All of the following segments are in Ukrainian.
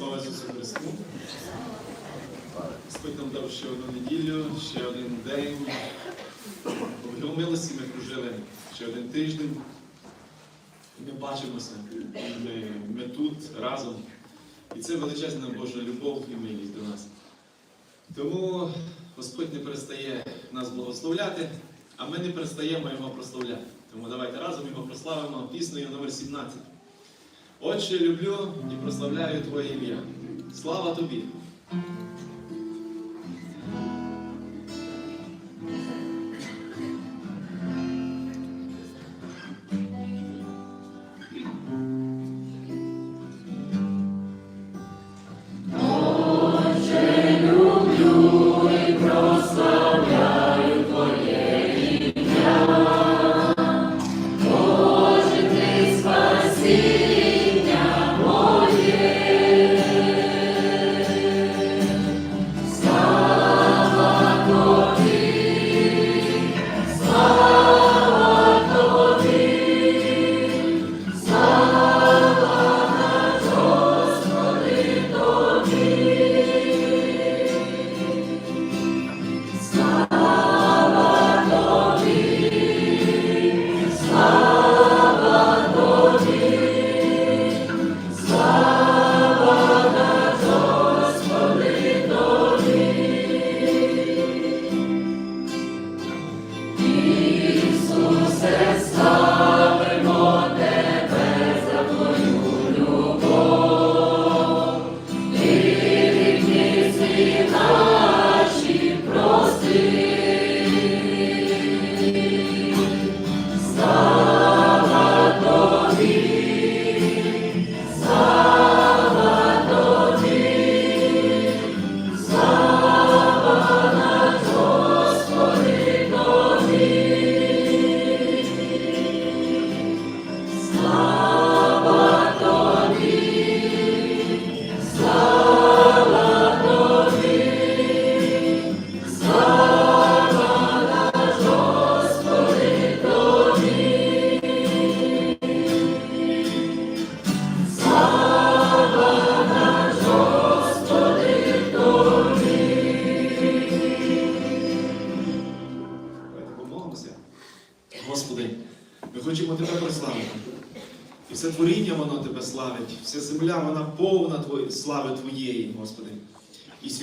Слава Ісусу Христу! Господь нам дав ще одну неділю, ще один день. У його милості ми прожили ще один тиждень. Ми бачимося, ми, ми тут разом. І це величезна Божа любов і милість до нас. Тому Господь не перестає нас благословляти, а ми не перестаємо Його прославляти. Тому давайте разом його прославимо піснею номер 17. Отче, люблю і прославляю Твоє ім'я. Слава тобі!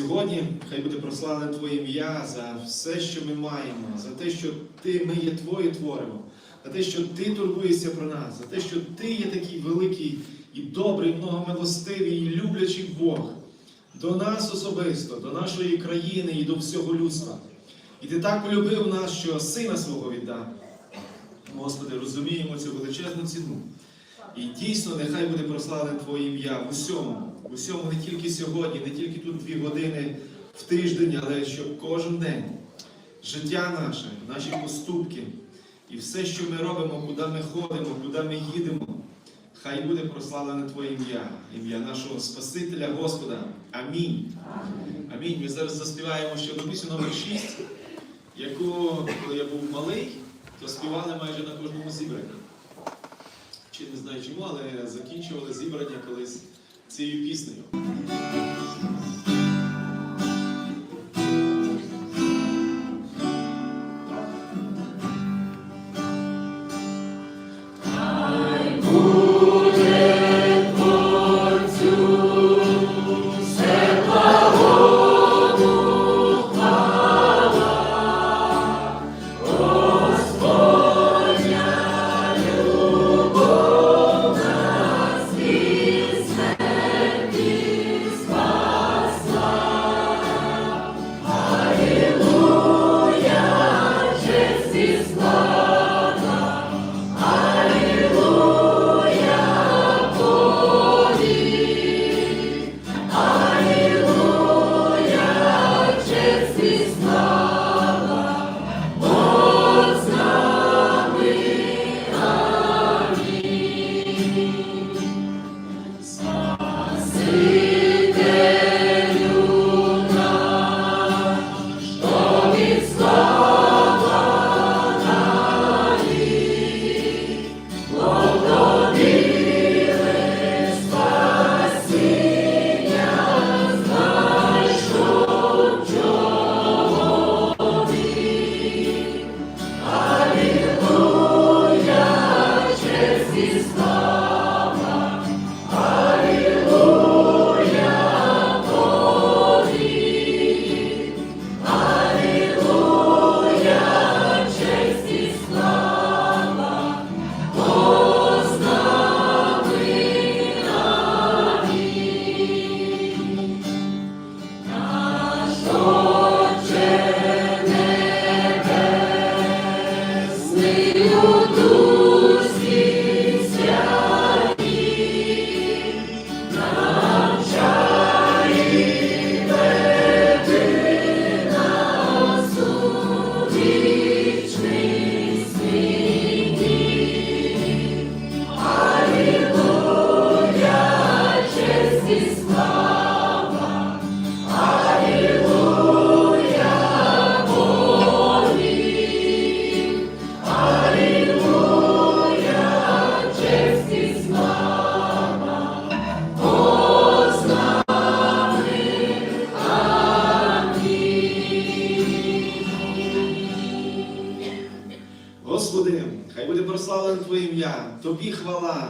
Сьогодні хай буде прославлене Твоє ім'я за все, що ми маємо, за те, що Ти, ми є Твої творимо, за те, що Ти турбуєшся про нас, за те, що Ти є такий великий і добрий, многомилостивий, і люблячий Бог до нас особисто, до нашої країни і до всього людства. І ти так полюбив нас, що сина свого віддав. Господи, розуміємо цю величезну ціну. І дійсно, нехай буде прославлене Твоє ім'я в усьому, усьому не тільки сьогодні, не тільки тут дві години в тиждень, але щоб кожен день життя наше, наші поступки і все, що ми робимо, куди ми ходимо, куди ми їдемо, хай буде прославлене Твоє ім'я, ім'я нашого Спасителя Господа. Амінь. Амінь. Ми зараз заспіваємо ще одну пісню номер 6, яку, коли я був малий, то співали майже на кожному зібранні. Чи не знаю чому, але закінчували зібрання колись цією піснею.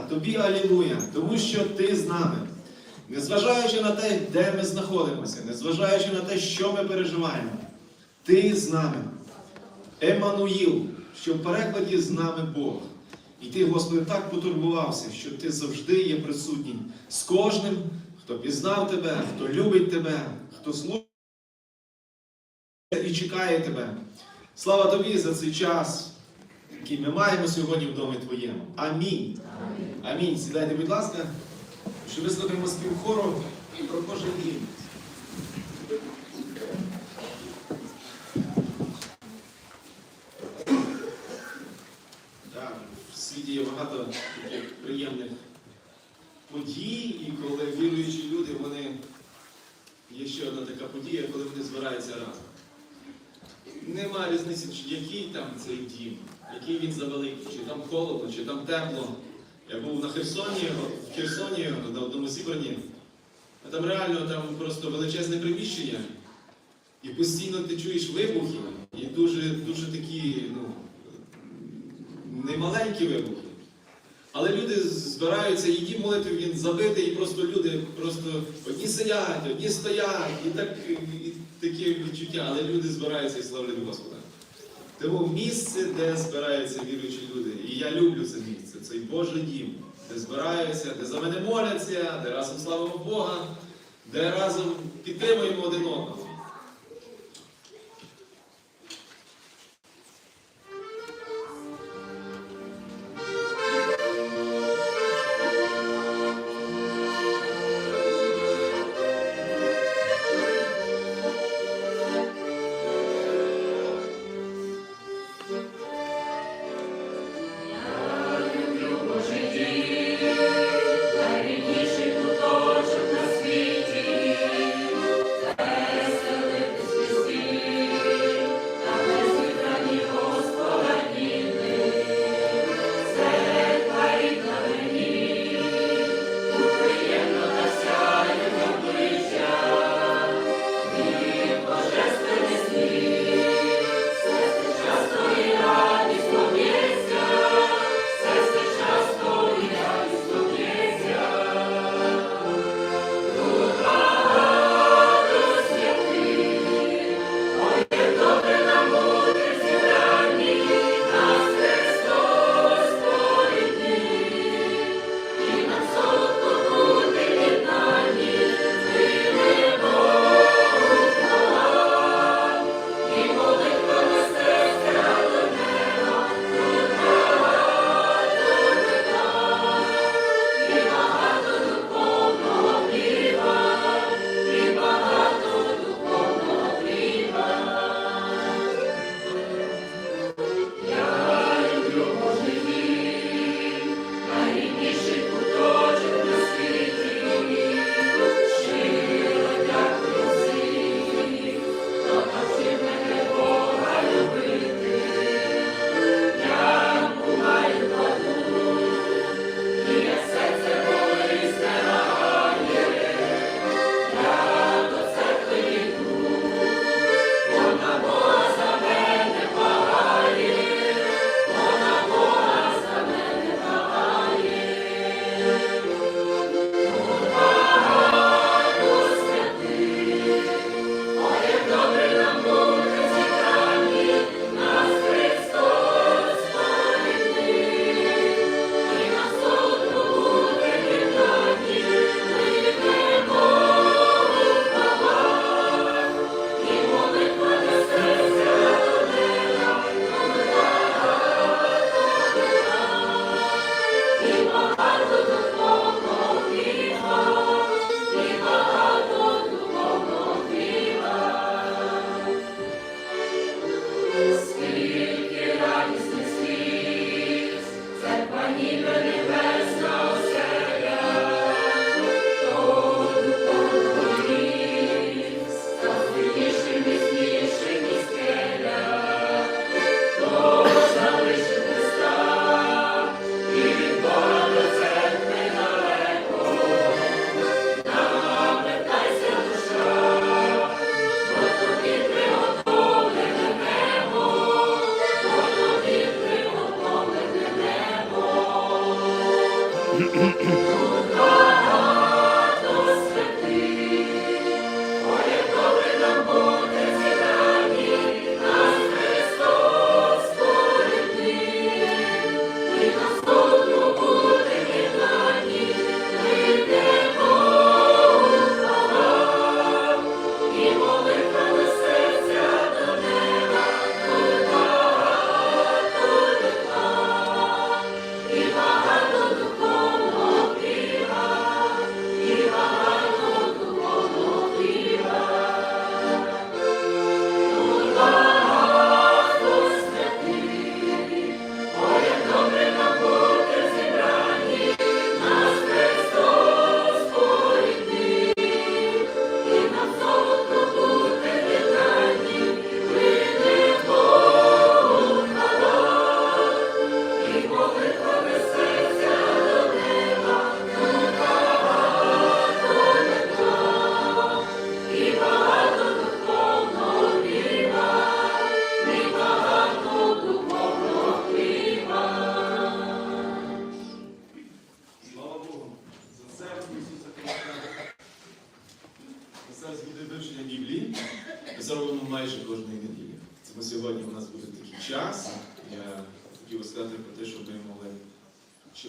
Тобі алілуя, тому що Ти з нами. Незважаючи на те, де ми знаходимося, незважаючи на те, що ми переживаємо, Ти з нами. Еммануїл, що в перекладі з нами Бог. І ти, Господи, так потурбувався, що ти завжди є присутній з кожним, хто пізнав тебе, хто любить тебе, хто слухає і чекає тебе. Слава тобі за цей час, який ми маємо сьогодні в домі Твоєму. Амінь. Амінь. Сідайте, будь ласка, що вислухаємо спів хору про кожен дім. В світі є багато таких приємних подій, і коли віруючі люди, вони є ще одна така подія, коли вони збираються разом. Нема різниці, який там цей дім, який він завеликий, чи там холодно, чи там тепло. Я був на Херсоні, в Херсоні, на одному зібранні, а там реально там просто величезне приміщення, і постійно ти чуєш вибухи, і дуже, дуже такі, ну, немаленькі вибухи. Але люди збираються, дім молитви він забитий, і просто люди просто одні сидять, одні стоять, і так і таке відчуття, але люди збираються і славлять Господа. Тому місце, де збираються віруючі люди, і я люблю це місце, цей Божий дім, де збираються, де за мене моляться, де разом славимо Бога, де разом підтримуємо один одного.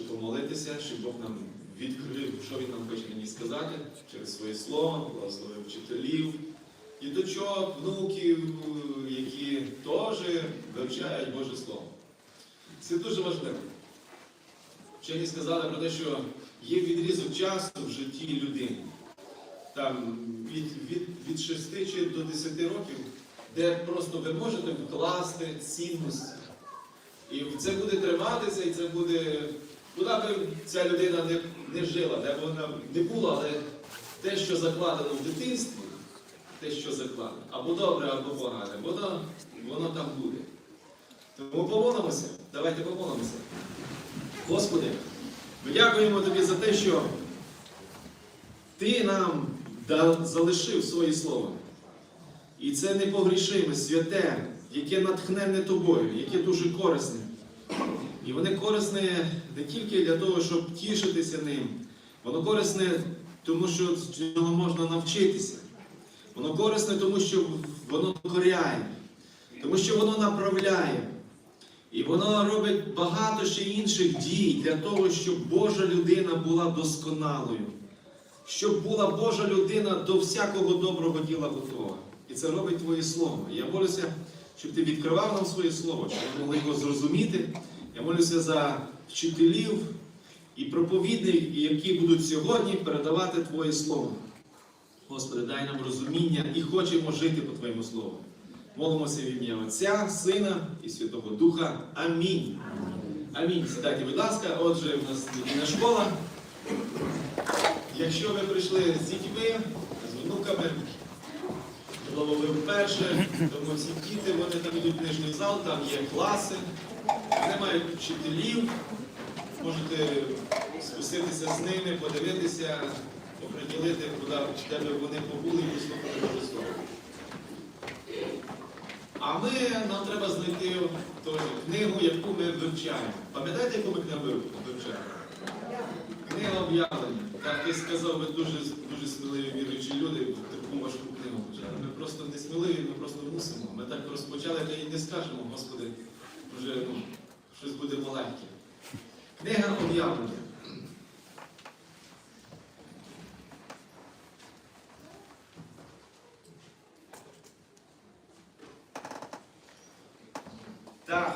Помолитися, щоб Бог нам відкрив, що Він нам хоче мені сказати через своє слово, благословив вчителів, діточок, внуків, які теж вивчають Боже Слово. Це дуже важливо. Вчені сказали про те, що є відрізок часу в житті людини. Там від, від, від 6 чи до 10 років, де просто ви можете вкласти цінності. І це буде триматися, і це буде. Куди би ця людина не, не жила, де б вона не була, але те, що закладено в дитинстві, те, що закладено, або добре, або погане, воно, воно там буде. Тому помолимося. Давайте помолимося. Господи, ми дякуємо Тобі за те, що Ти нам залишив своє слово. І це непогрішиме, святе, яке натхненне тобою, яке дуже корисне. І воно корисне не тільки для того, щоб тішитися ним, воно корисне, тому що з нього можна навчитися. Воно корисне, тому що воно коряє, тому що воно направляє. І воно робить багато ще інших дій для того, щоб Божа людина була досконалою, щоб була Божа людина до всякого доброго діла готова. І це робить Твоє Слово. Я молюся, щоб ти відкривав нам своє слово, щоб ми могли його зрозуміти. Я молюся за вчителів і проповідників, які будуть сьогодні передавати Твоє Слово. Господи, дай нам розуміння і хочемо жити по Твоєму Слову. Молимося в ім'я Отця, Сина і Святого Духа. Амінь. Амінь. Сідайте, будь ласка, отже, у нас недільна школа. Якщо ви прийшли з дітьми, з внуками, можливо, ви вперше, тому всі діти, вони там йдуть в нижній зал, там є класи, вони мають вчителів, можете спуститися з ними, подивитися, оприділити, куди де би вони побули і послухати Боже Слово. А ми, нам треба знайти теж книгу, яку ми вивчаємо. Пам'ятаєте, яку ми книгу вив- вивчаємо? Книга об'явлення. Так ти сказав, ви дуже, дуже сміливі віруючі люди, таку важку книгу. Ми просто не сміливі, ми просто мусимо. Ми так розпочали, та і не скажемо, Господи, вже ну, щось буде маленьке. Книга об'явлення.